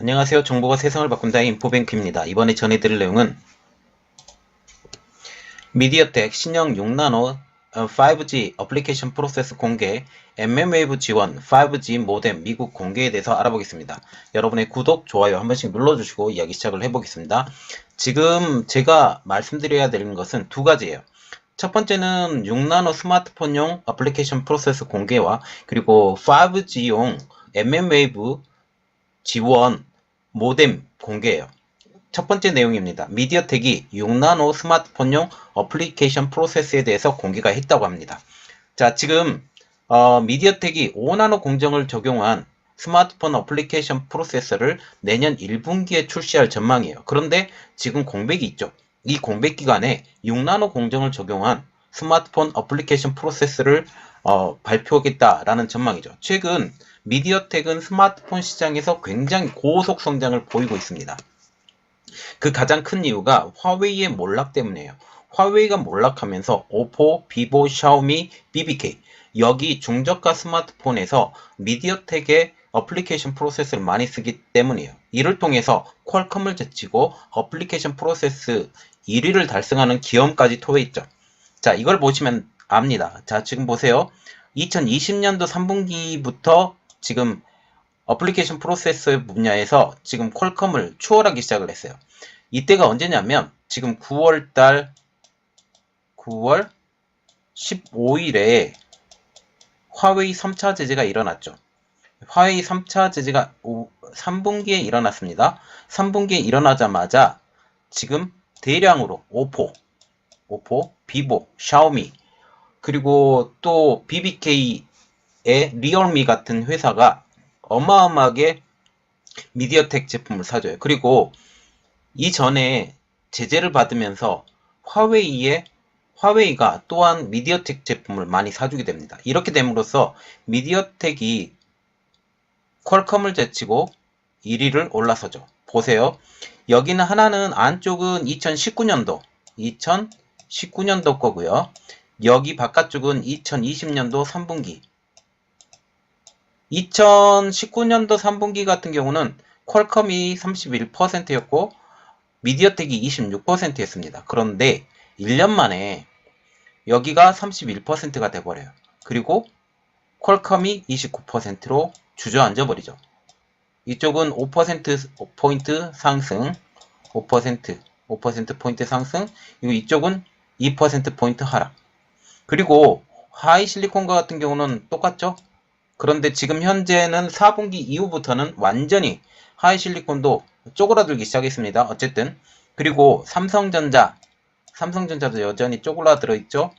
안녕하세요. 정보가 세상을 바꾼다의 인포뱅크입니다. 이번에 전해드릴 내용은 미디어텍 신형 6나노 5G 어플리케이션 프로세스 공개, mmWave 지원 5G 모뎀 미국 공개에 대해서 알아보겠습니다. 여러분의 구독, 좋아요 한 번씩 눌러주시고 이야기 시작을 해보겠습니다. 지금 제가 말씀드려야 되는 것은 두 가지예요. 첫 번째는 6나노 스마트폰용 어플리케이션 프로세스 공개와 그리고 5G용 mmWave 지원 모뎀 공개예요. 첫 번째 내용입니다. 미디어텍이 6나노 스마트폰용 어플리케이션 프로세스에 대해서 공개가 했다고 합니다. 자, 지금 어, 미디어텍이 5나노 공정을 적용한 스마트폰 어플리케이션 프로세서를 내년 1분기에 출시할 전망이에요. 그런데 지금 공백이 있죠. 이 공백 기간에 6나노 공정을 적용한 스마트폰 어플리케이션 프로세서를 어, 발표하겠다라는 전망이죠. 최근 미디어텍은 스마트폰 시장에서 굉장히 고속 성장을 보이고 있습니다. 그 가장 큰 이유가 화웨이의 몰락 때문이에요. 화웨이가 몰락하면서 오포, 비보, 샤오미, BBK 여기 중저가 스마트폰에서 미디어텍의 어플리케이션 프로세스를 많이 쓰기 때문이에요. 이를 통해서 퀄컴을 제치고 어플리케이션 프로세스 1위를 달성하는 기업까지 토해있죠. 자, 이걸 보시면 압니다. 자, 지금 보세요. 2020년도 3분기부터 지금 어플리케이션 프로세스 분야에서 지금 퀄컴을 추월하기 시작을 했어요. 이때가 언제냐면 지금 9월 달 9월 15일에 화웨이 3차 제재가 일어났죠. 화웨이 3차 제재가 3분기에 일어났습니다. 3분기에 일어나자마자 지금 대량으로 오포, 오포, 비보, 샤오미, 그리고 또 BBK의 리얼미 같은 회사가 어마어마하게 미디어텍 제품을 사줘요. 그리고 이전에 제재를 받으면서 화웨이의 화웨이가 또한 미디어텍 제품을 많이 사주게 됩니다. 이렇게 됨으로써 미디어텍이 퀄컴을 제치고 1위를 올라서죠. 보세요. 여기는 하나는 안쪽은 2019년도, 2019년도 거고요. 여기 바깥쪽은 2020년도 3분기. 2019년도 3분기 같은 경우는 퀄컴이 31%였고 미디어텍이 26%였습니다. 그런데 1년 만에 여기가 31%가 돼버려요. 그리고 퀄컴이 29%로 주저앉아 버리죠. 이쪽은 5% 포인트 상승, 5% 5% 포인트 상승, 그리고 이쪽은 2% 포인트 하락. 그리고 하이 실리콘과 같은 경우는 똑같죠? 그런데 지금 현재는 4분기 이후부터는 완전히 하이 실리콘도 쪼그라들기 시작했습니다. 어쨌든 그리고 삼성전자 삼성전자도 여전히 쪼그라들어 있죠.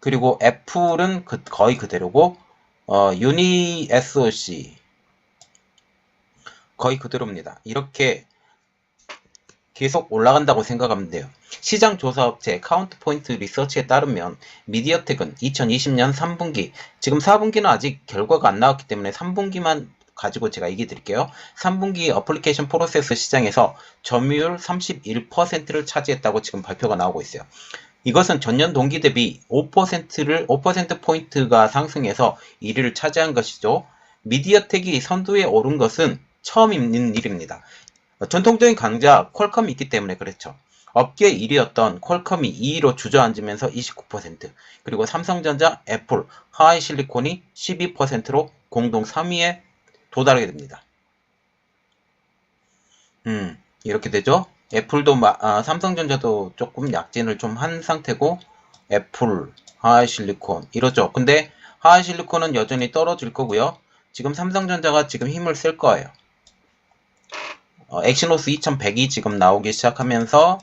그리고 애플은 그, 거의 그대로고 어, 유니 SOC 거의 그대로입니다. 이렇게 계속 올라간다고 생각하면 돼요. 시장 조사 업체 카운트포인트 리서치에 따르면 미디어텍은 2020년 3분기, 지금 4분기는 아직 결과가 안 나왔기 때문에 3분기만 가지고 제가 얘기 드릴게요. 3분기 어플리케이션 프로세스 시장에서 점유율 31%를 차지했다고 지금 발표가 나오고 있어요. 이것은 전년 동기 대비 5%를 5%포인트가 상승해서 1위를 차지한 것이죠. 미디어텍이 선두에 오른 것은 처음 있는 일입니다. 전통적인 강자 퀄컴이 있기 때문에 그렇죠. 업계 1위였던 퀄컴이 2위로 주저앉으면서 29%, 그리고 삼성전자, 애플, 하이실리콘이 12%로 공동 3위에 도달하게 됩니다. 음, 이렇게 되죠. 애플도, 아, 삼성전자도 조금 약진을 좀 한 상태고, 애플, 하이실리콘, 이러죠. 근데 하이실리콘은 여전히 떨어질 거고요. 지금 삼성전자가 지금 힘을 쓸 거예요. 어, 엑시노스 2100이 지금 나오기 시작하면서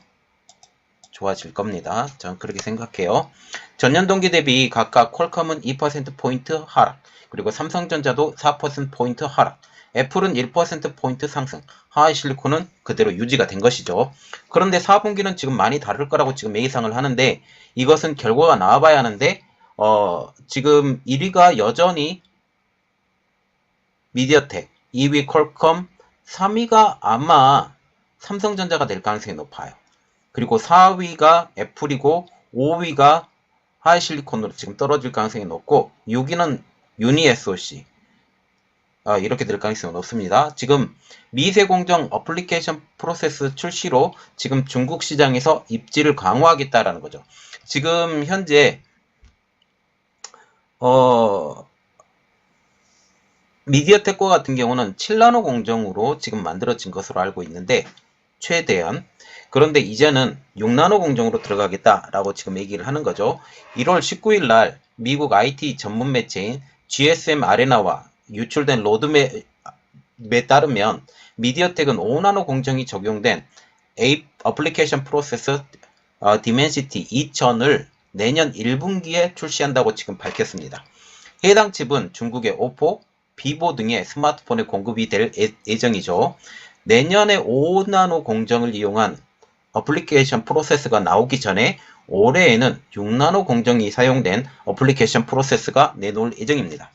좋아질 겁니다. 저는 그렇게 생각해요. 전년 동기 대비 각각 퀄컴은 2%포인트 하락, 그리고 삼성전자도 4%포인트 하락, 애플은 1%포인트 상승, 하이실리콘은 그대로 유지가 된 것이죠. 그런데 4분기는 지금 많이 다를 거라고 지금 예상을 하는데 이것은 결과가 나와봐야 하는데 어, 지금 1위가 여전히 미디어텍, 2위 퀄컴, 3위가 아마 삼성전자가 될 가능성이 높아요. 그리고 4위가 애플이고 5위가 하이실리콘으로 지금 떨어질 가능성이 높고 6위는 유니 SOC 어, 이렇게 될 가능성이 높습니다. 지금 미세공정 어플리케이션 프로세스 출시로 지금 중국 시장에서 입지를 강화하겠다라는 거죠. 지금 현재 어 미디어텍과 같은 경우는 7나노 공정으로 지금 만들어진 것으로 알고 있는데 최대한 그런데 이제는 6나노 공정으로 들어가겠다라고 지금 얘기를 하는 거죠. 1월 19일 날 미국 IT 전문 매체인 GSM 아레나와 유출된 로드맵에 따르면 미디어텍은 5나노 공정이 적용된 A 어플리케이션 프로세서 어, 디멘시티 2000을 내년 1분기에 출시한다고 지금 밝혔습니다. 해당 칩은 중국의 오포, 비보 등의 스마트폰에 공급이 될 예- 예정이죠. 내년에 5나노 공정을 이용한 어플리케이션 프로세스가 나오기 전에 올해에는 6나노 공정이 사용된 어플리케이션 프로세스가 내놓을 예정입니다.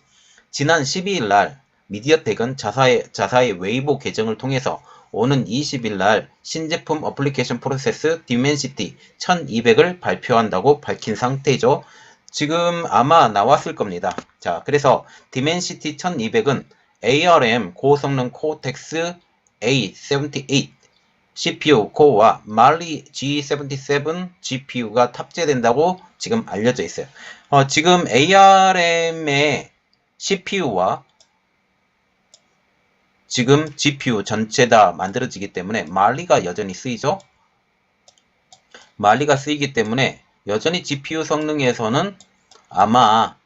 지난 12일 날 미디어텍은 자사의, 자사의 웨이보 계정을 통해서 오는 20일 날 신제품 어플리케이션 프로세스 디멘시티 1200을 발표한다고 밝힌 상태죠. 지금 아마 나왔을 겁니다. 자, 그래서 디멘시티 1200은 ARM 고성능 코텍스 A78 CPU 코어와 말리 G77 GPU가 탑재된다고 지금 알려져 있어요. 어, 지금 ARM의 CPU와 지금 GPU 전체 다 만들어지기 때문에 말리가 여전히 쓰이죠. 말리가 쓰이기 때문에 여전히 GPU 성능에서는 아마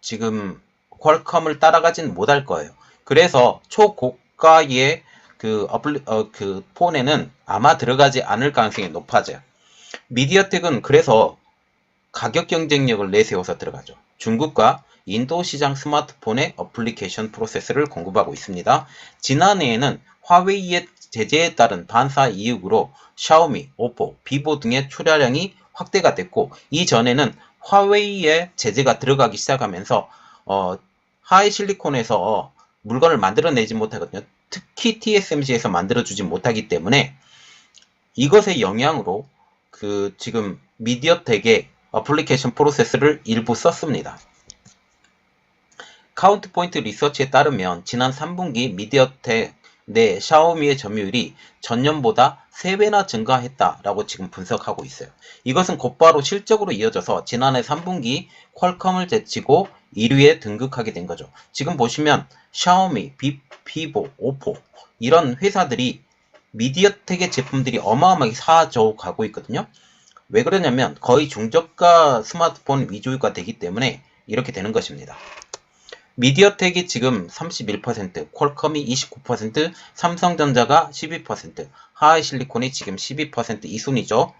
지금 퀄컴을 따라가진 못할 거예요. 그래서 초고가의 그 어플리, 어, 그 폰에는 아마 들어가지 않을 가능성이 높아져요. 미디어텍은 그래서 가격 경쟁력을 내세워서 들어가죠. 중국과 인도 시장 스마트폰의 어플리케이션 프로세스를 공급하고 있습니다. 지난해에는 화웨이의 제재에 따른 반사 이익으로 샤오미, 오포, 비보 등의 출하량이 확대가 됐고 이전에는 화웨이의 제재가 들어가기 시작하면서 어, 하이 실리콘에서 물건을 만들어내지 못하거든요. 특히 TSMC에서 만들어주지 못하기 때문에 이것의 영향으로 그 지금 미디어텍의 어플리케이션 프로세스를 일부 썼습니다. 카운트포인트 리서치에 따르면 지난 3분기 미디어텍 내 샤오미의 점유율이 전년보다 3배나 증가했다라고 지금 분석하고 있어요. 이것은 곧바로 실적으로 이어져서 지난해 3분기 퀄컴을 제치고 1위에 등극하게 된 거죠. 지금 보시면 샤오미, 비, 비보, 오포 이런 회사들이 미디어텍의 제품들이 어마어마하게 사져 가고 있거든요. 왜 그러냐면 거의 중저가 스마트폰 위주가 되기 때문에 이렇게 되는 것입니다. 미디어텍이 지금 31%, 퀄컴이 29%, 삼성전자가 12%, 하이실리콘이 지금 12%이 순이죠.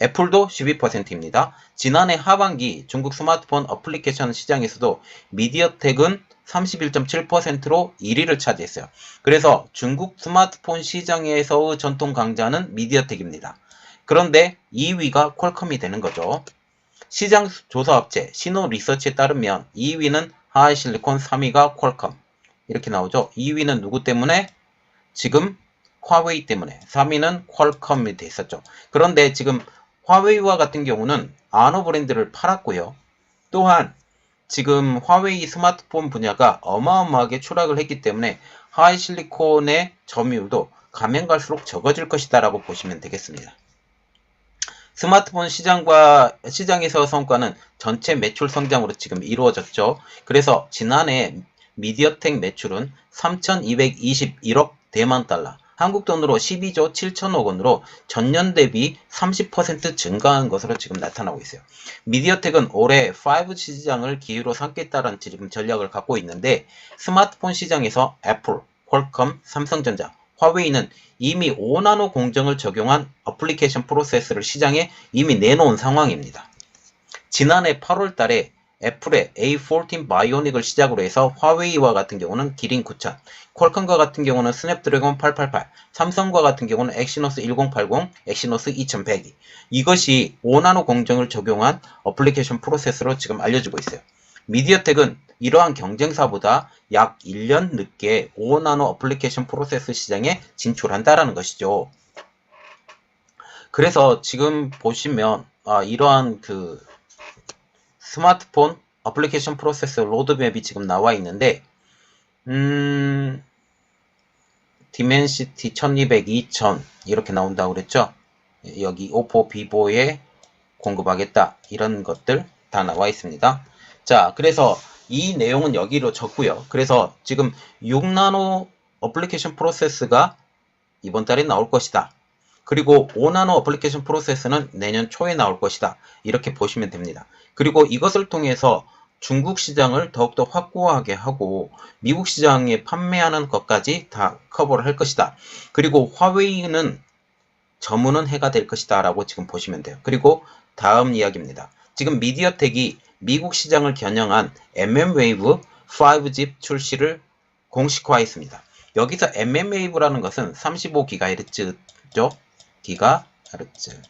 애플도 12%입니다. 지난해 하반기 중국 스마트폰 어플리케이션 시장에서도 미디어텍은 31.7%로 1위를 차지했어요. 그래서 중국 스마트폰 시장에서의 전통 강자는 미디어텍입니다. 그런데 2위가 퀄컴이 되는 거죠. 시장 조사업체 시노 리서치에 따르면 2위는 하이 실리콘 3위가 퀄컴 이렇게 나오죠. 2위는 누구 때문에? 지금 화웨이 때문에 3위는 퀄컴이 돼 있었죠. 그런데 지금 화웨이와 같은 경우는 아노 브랜드를 팔았고요. 또한 지금 화웨이 스마트폰 분야가 어마어마하게 추락을 했기 때문에 하이실리콘의 점유율도 가면 갈수록 적어질 것이다 라고 보시면 되겠습니다. 스마트폰 시장과 시장에서 성과는 전체 매출 성장으로 지금 이루어졌죠. 그래서 지난해 미디어텍 매출은 3,221억 대만 달러, 한국 돈으로 12조 7천억 원으로 전년 대비 30% 증가한 것으로 지금 나타나고 있어요. 미디어텍은 올해 5G 시장을 기회로 삼겠다는 지금 전략을 갖고 있는데 스마트폰 시장에서 애플, 퀄컴, 삼성전자, 화웨이는 이미 5나노 공정을 적용한 어플리케이션 프로세스를 시장에 이미 내놓은 상황입니다. 지난해 8월 달에 애플의 A14 바이오닉을 시작으로 해서 화웨이와 같은 경우는 기린 9000, 퀄컴과 같은 경우는 스냅드래곤 888, 삼성과 같은 경우는 엑시노스 1080, 엑시노스 2100이 이것이 5나노 공정을 적용한 어플리케이션 프로세스로 지금 알려지고 있어요. 미디어텍은 이러한 경쟁사보다 약 1년 늦게 5나노 어플리케이션 프로세스 시장에 진출한다라는 것이죠. 그래서 지금 보시면 아, 이러한 그 스마트폰 어플리케이션 프로세스 로드맵이 지금 나와 있는데 음, 디멘시티 1200, 2000 이렇게 나온다고 그랬죠? 여기 오포 비보에 공급하겠다 이런 것들 다 나와 있습니다. 자, 그래서 이 내용은 여기로 적고요. 그래서 지금 6나노 어플리케이션 프로세스가 이번 달에 나올 것이다. 그리고 5나노 어플리케이션 프로세스는 내년 초에 나올 것이다. 이렇게 보시면 됩니다. 그리고 이것을 통해서 중국 시장을 더욱더 확고하게 하고 미국 시장에 판매하는 것까지 다 커버를 할 것이다. 그리고 화웨이는 저문은 해가 될 것이다 라고 지금 보시면 돼요. 그리고 다음 이야기입니다. 지금 미디어텍이 미국 시장을 겨냥한 mm웨이브 5G 출시를 공식화했습니다. 여기서 mmwave라는 것은 35GHz죠. 기가헤르츠.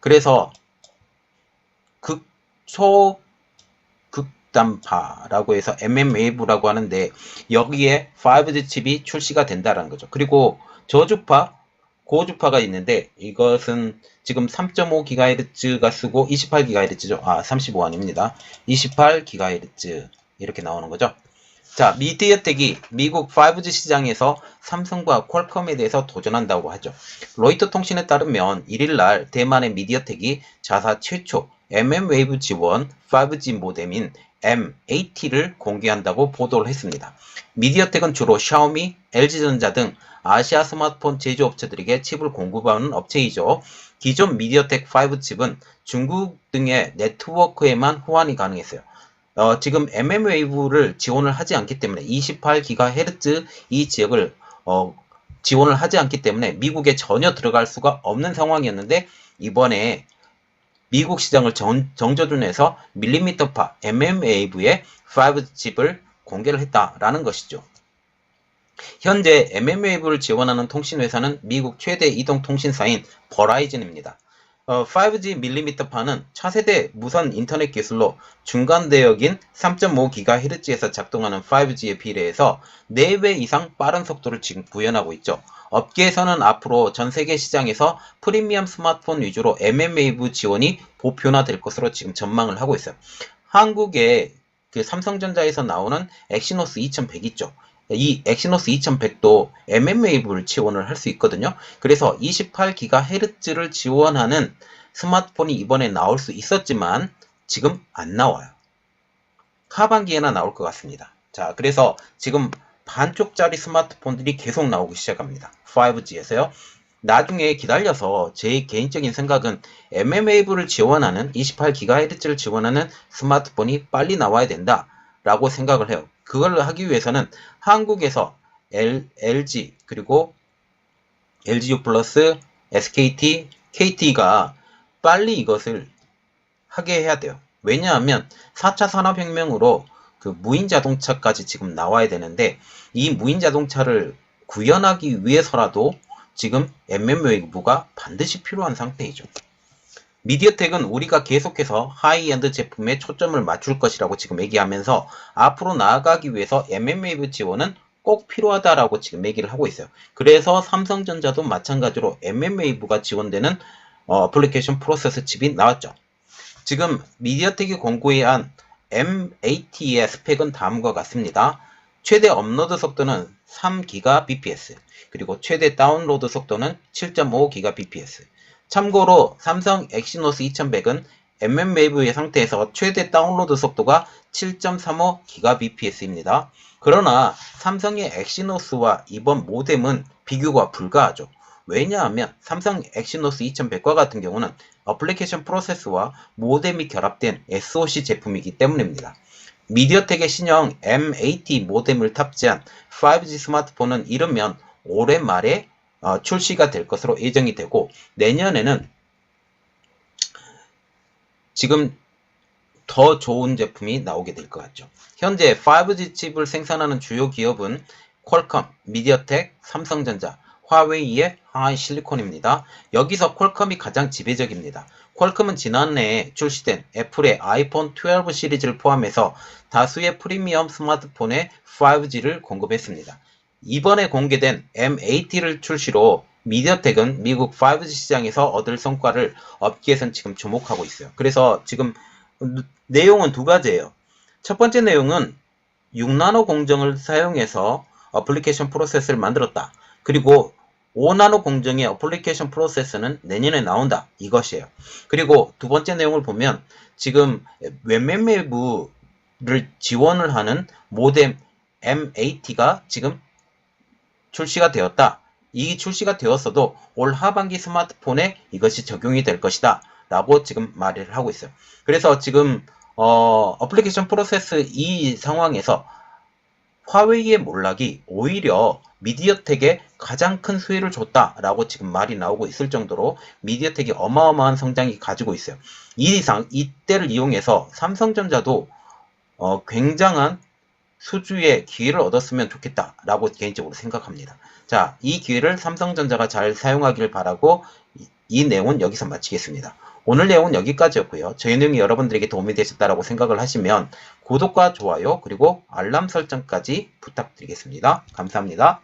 그래서 극초 극단파라고 해서 mmwave라고 하는데 여기에 5G 칩이 출시가 된다라는 거죠. 그리고 저주파, 고주파가 있는데 이것은 지금 3.5GHz가 쓰고 28GHz죠. 아, 35 아닙니다. 28GHz 이렇게 나오는 거죠. 자, 미디어텍이 미국 5G 시장에서 삼성과 퀄컴에 대해서 도전한다고 하죠. 로이터 통신에 따르면 1일날 대만의 미디어텍이 자사 최초 mm웨이브 지원 5G 모뎀인 M80를 공개한다고 보도를 했습니다. 미디어텍은 주로 샤오미, LG전자 등 아시아 스마트폰 제조업체들에게 칩을 공급하는 업체이죠. 기존 미디어텍 5 칩은 중국 등의 네트워크에만 호환이 가능했어요. 어, 지금 mmwave를 지원을 하지 않기 때문에 28GHz 이 지역을 어, 지원을 하지 않기 때문에 미국에 전혀 들어갈 수가 없는 상황이었는데 이번에 미국 시장을 정, 정조준해서 밀리미터파 mmwave의 5칩을 공개를 했다라는 것이죠. 현재 mmwave를 지원하는 통신회사는 미국 최대 이동통신사인 버라이즌입니다. 어, 5G 밀리미터파는 차세대 무선 인터넷 기술로 중간 대역인 3.5GHz에서 작동하는 5G에 비례해서 4배 이상 빠른 속도를 지금 구현하고 있죠. 업계에서는 앞으로 전 세계 시장에서 프리미엄 스마트폰 위주로 mmwave 지원이 보편화될 것으로 지금 전망을 하고 있어요. 한국의 그 삼성전자에서 나오는 엑시노스 2100 있죠. 이 엑시노스 2100도 mmwave를 지원을 할 수 있거든요. 그래서 28GHz를 지원하는 스마트폰이 이번에 나올 수 있었지만 지금 안 나와요. 하반기에나 나올 것 같습니다. 자, 그래서 지금 반쪽짜리 스마트폰들이 계속 나오기 시작합니다. 5G에서요. 나중에 기다려서 제 개인적인 생각은 mmwave를 지원하는 28GHz를 지원하는 스마트폰이 빨리 나와야 된다 라고 생각을 해요. 그걸 하기 위해서는 한국에서 L, LG 그리고 LGU 플러스 SKT, KT가 빨리 이것을 하게 해야 돼요. 왜냐하면 4차 산업혁명으로 그 무인 자동차까지 지금 나와야 되는데 이 무인 자동차를 구현하기 위해서라도 지금 mmwave가 반드시 필요한 상태이죠. 미디어텍은 우리가 계속해서 하이엔드 제품에 초점을 맞출 것이라고 지금 얘기하면서 앞으로 나아가기 위해서 mmwave 지원은 꼭 필요하다라고 지금 얘기를 하고 있어요. 그래서 삼성전자도 마찬가지로 mmwave가 지원되는 어, 플리케이션 프로세서 칩이 나왔죠. 지금 미디어텍이 공고한 M80의 스펙은 다음과 같습니다. 최대 업로드 속도는 3GBps, 그리고 최대 다운로드 속도는 7.5GBps. 참고로 삼성 엑시노스 2100은 mmwave의 상태에서 최대 다운로드 속도가 7.35GBps입니다. 그러나 삼성의 엑시노스와 이번 모뎀은 비교가 불가하죠. 왜냐하면 삼성 엑시노스 2100과 같은 경우는 어플리케이션 프로세스와 모뎀이 결합된 SoC 제품이기 때문입니다. 미디어텍의 신형 M80 모뎀을 탑재한 5G 스마트폰은 이르면 올해 말에 어, 출시가 될 것으로 예정이 되고 내년에는 지금 더 좋은 제품이 나오게 될 것 같죠. 현재 5G 칩을 생산하는 주요 기업은 퀄컴, 미디어텍, 삼성전자, 화웨이의 하이 실리콘입니다. 여기서 퀄컴이 가장 지배적입니다. 퀄컴은 지난해 출시된 애플의 아이폰 12 시리즈를 포함해서 다수의 프리미엄 스마트폰에 5G를 공급했습니다. 이번에 공개된 M80를 출시로 미디어텍은 미국 5G 시장에서 얻을 성과를 업계에선 지금 주목하고 있어요. 그래서 지금 내용은 두 가지예요. 첫 번째 내용은 6나노 공정을 사용해서 어플리케이션 프로세스를 만들었다. 그리고 5나노 공정의 어플리케이션 프로세스는 내년에 나온다. 이것이에요. 그리고 두 번째 내용을 보면 지금 웹맵매부를 지원을 하는 모뎀 MAT가 지금 출시가 되었다. 이 출시가 되었어도 올 하반기 스마트폰에 이것이 적용이 될 것이다. 라고 지금 말을 하고 있어요. 그래서 지금 어, 어플리케이션 프로세스 이 상황에서 화웨이의 몰락이 오히려 미디어텍에 가장 큰 수혜를 줬다라고 지금 말이 나오고 있을 정도로 미디어텍이 어마어마한 성장이 가지고 있어요. 이 이상 이때를 이용해서 삼성전자도 어, 굉장한 수주의 기회를 얻었으면 좋겠다라고 개인적으로 생각합니다. 자, 이 기회를 삼성전자가 잘 사용하길 바라고 이, 이 내용은 여기서 마치겠습니다. 오늘 내용은 여기까지였고요. 저희 내용이 여러분들에게 도움이 되셨다라고 생각을 하시면 구독과 좋아요 그리고 알람 설정까지 부탁드리겠습니다. 감사합니다.